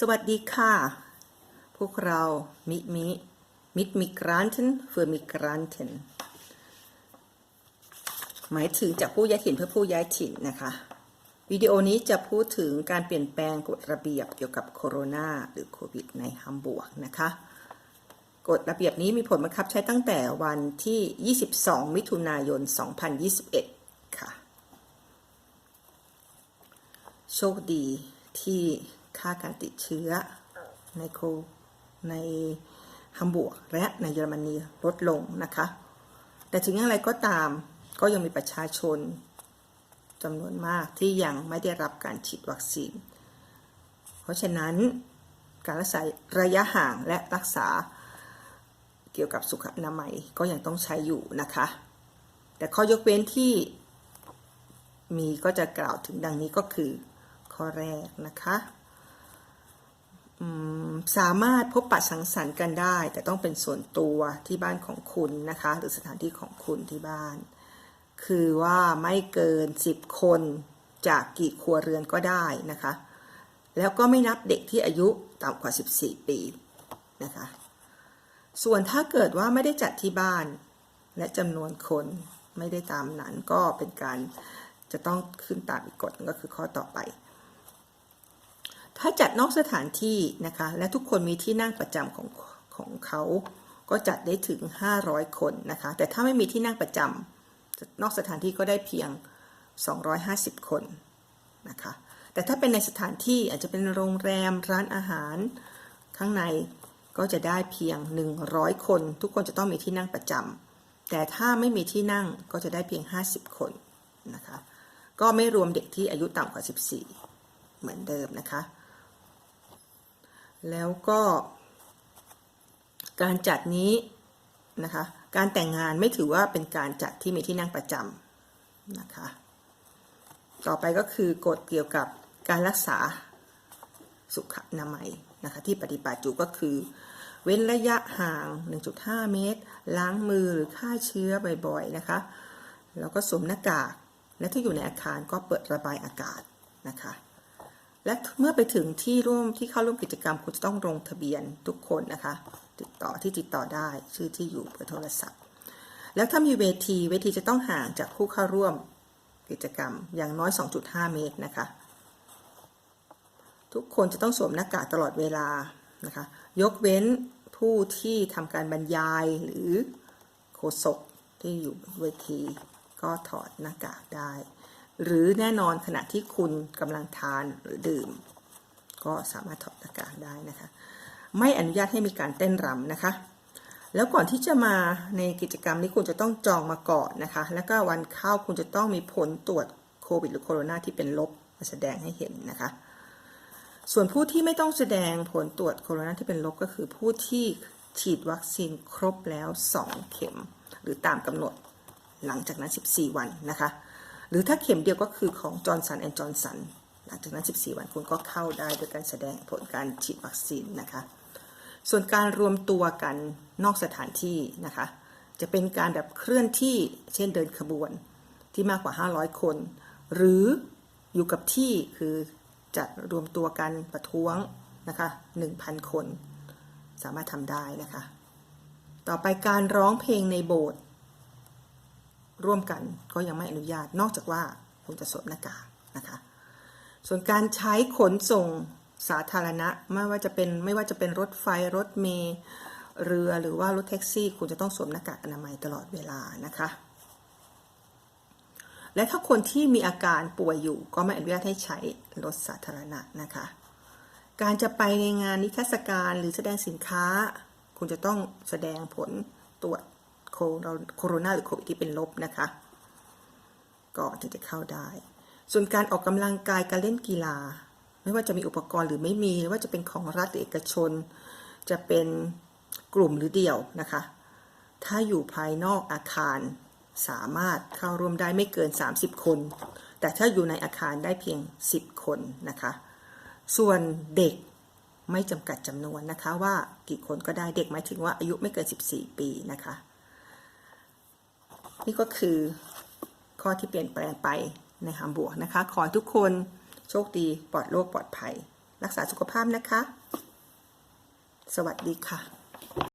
สวัสดีค่ะ พวกเรา มิมิ มิดมิกรันเทนเฟอร์มิกรันเทนหมายถึงจากผู้ย้ายถิ่นเพื่อผู้ย้ายถิ่นนะคะ วิดีโอนี้จะพูดถึงการเปลี่ยนแปลงกฎระเบียบเกี่ยวกับโคโรนาหรือโควิดในฮัมบวร์กนะคะ กฎระเบียบนี้มีผลบังคับใช้ตั้งแต่วันที่ 22 มิถุนายน 2021 ค่ะ โชคดีที่ ค่าการติดเชื้อในโคในฮัมบวร์กและในเยอรมนีลดลงนะคะ แต่ถึงอย่างไรก็ตามก็ยังมีประชาชนจำนวนมากที่ยังไม่ได้รับการฉีดวัคซีน เพราะฉะนั้นการรักษาระยะห่างและรักษาเกี่ยวกับสุขอนามัยก็ยังต้องใช้อยู่นะคะ แต่ข้อยกเว้นที่มีก็จะกล่าวถึงดังนี้ก็คือข้อแรกนะคะ สามารถพบปะสังสรรค์กันได้ แต่ต้องเป็นส่วนตัวที่บ้านของคุณนะคะ หรือสถานที่ของคุณที่บ้าน คือว่าไม่เกิน 10 คนจากกี่ครัวเรือนก็ได้นะคะ แล้วก็ไม่นับเด็กที่อายุต่ำกว่า 14 ปีนะคะ ส่วนถ้าเกิดว่าไม่ได้จัดที่บ้าน และจำนวนคนไม่ได้ตามนั้นก็เป็นการจะต้องขึ้นตามอีกกฎก็คือข้อต่อไป ถ้าจัดนอกสถานที่นะคะ และทุกคนมีที่นั่งประจำของของเขาก็จัดได้ถึง 500 คนนะคะ แต่ถ้าไม่มีที่นั่งประจำนอกสถานที่ก็ได้เพียง 250 คนนะคะ แต่ถ้าเป็นในสถานที่อาจจะเป็นโรงแรมร้านอาหาร ข้างในก็จะได้เพียง 100 คน ทุกคนจะต้องมีที่นั่งประจำแต่ถ้าไม่มีที่นั่งก็จะได้เพียง 50 คนนะคะ ก็ไม่รวมเด็กที่อายุต่ำกว่า 14 เหมือนเดิมนะคะ แล้วก็การจัดนี้นะคะ การแต่งงานไม่ถือว่าเป็นการจัดที่มีที่นั่งประจำนะคะ ต่อไปก็คือกฎเกี่ยวกับการรักษาสุขอนามัยนะคะที่ปฏิบัติอยู่ก็คือ เว้นระยะห่าง 1.5 เมตร ล้างมือหรือฆ่าเชื้อบ่อยๆนะคะ แล้วก็สวมหน้ากาก และถ้าอยู่ในอาคารก็เปิดระบายอากาศนะคะ และเมื่อไปถึงที่ร่วมที่เข้าร่วมกิจกรรมคุณจะต้องลงทะเบียนทุกคนนะคะ ติดต่อที่ติดต่อได้ชื่อที่อยู่เบอร์โทรศัพท์ แล้วถ้ามีเวทีเวทีจะต้องห่างจากผู้เข้าร่วมกิจกรรมอย่างน้อย 2.5 เมตรนะคะ ทุกคนจะต้องสวมหน้ากากตลอดเวลานะคะ ยกเว้นผู้ที่ทำการบรรยายหรือโฆษกที่อยู่เวทีก็ถอดหน้ากากได้ หรือแน่นอนขณะที่คุณกำลังทานหรือดื่ม ก็สามารถถอดหน้ากากได้นะคะ ไม่อนุญาตให้มีการเต้นรำนะคะ แล้วก่อนที่จะมาในกิจกรรมนี้คุณจะต้องจองมาก่อนนะคะ แล้วก็วันเข้าคุณจะต้องมีผลตรวจโควิดหรือโคโรนาที่เป็นลบมาแสดงให้เห็นนะคะ ส่วนผู้ที่ไม่ต้องแสดงผลตรวจโคโรนาที่เป็นลบก็คือผู้ที่ฉีดวัคซีนครบแล้ว 2 เข็ม หรือตามกำหนดหลังจากนั้น 14 วันนะคะ หรือถ้าเข็มเดียวก็คือของจอร์นสันแอนจอร์นสันหลังจากนั้น 14 วันคุณก็เข้าได้โดยการแสดงผลการฉีดวัคซีนนะคะ ส่วนการรวมตัวกันนอกสถานที่นะคะ จะเป็นการแบบเคลื่อนที่เช่นเดินขบวนที่มากกว่า 500 คน หรืออยู่กับที่คือจัดรวมตัวกันประท้วงนะคะ 1,000 คน สามารถทำได้นะคะ ต่อไปการร้องเพลงในโบสถ์ ร่วมกันก็ยังไม่อนุญาต นอกจากว่าคุณจะสวมหน้ากากนะคะ ส่วนการใช้ขนส่งสาธารณะไม่ว่าจะเป็นไม่ว่าจะเป็นรถไฟรถเมล์เรือหรือว่ารถแท็กซี่ คุณจะต้องสวมหน้ากากอนามัยตลอดเวลานะคะ และถ้าคนที่มีอาการป่วยอยู่ก็ไม่อนุญาตให้ใช้รถสาธารณะนะคะ การจะไปในงานนิทรรศการหรือแสดงสินค้า คุณจะต้องแสดงผลตรวจ โคโรนาหรือโควิดที่เป็นลบนะคะก่อนถึงจะเข้าได้ ส่วนการออกกำลังกายการเล่นกีฬา ไม่ว่าจะมีอุปกรณ์หรือไม่มีหรือว่าจะเป็นของรัฐหรือเอกชน จะเป็นกลุ่มหรือเดี่ยวนะคะ ถ้าอยู่ภายนอกอาคารสามารถเข้าร่วมได้ไม่เกิน 30 คน แต่ถ้าอยู่ในอาคารได้เพียง 10 คนนะคะ ส่วนเด็กไม่จำกัดจำนวนนะคะว่ากี่คนก็ได้เด็กหมายถึงว่าอายุไม่เกิน 14 ปีนะคะ นี่ก็คือข้อที่เปลี่ยนแปลงไปในฮัมบวกนะคะ ขอทุกคนโชคดีปลอดโรคปลอดภัย รักษาสุขภาพนะคะ สวัสดีค่ะ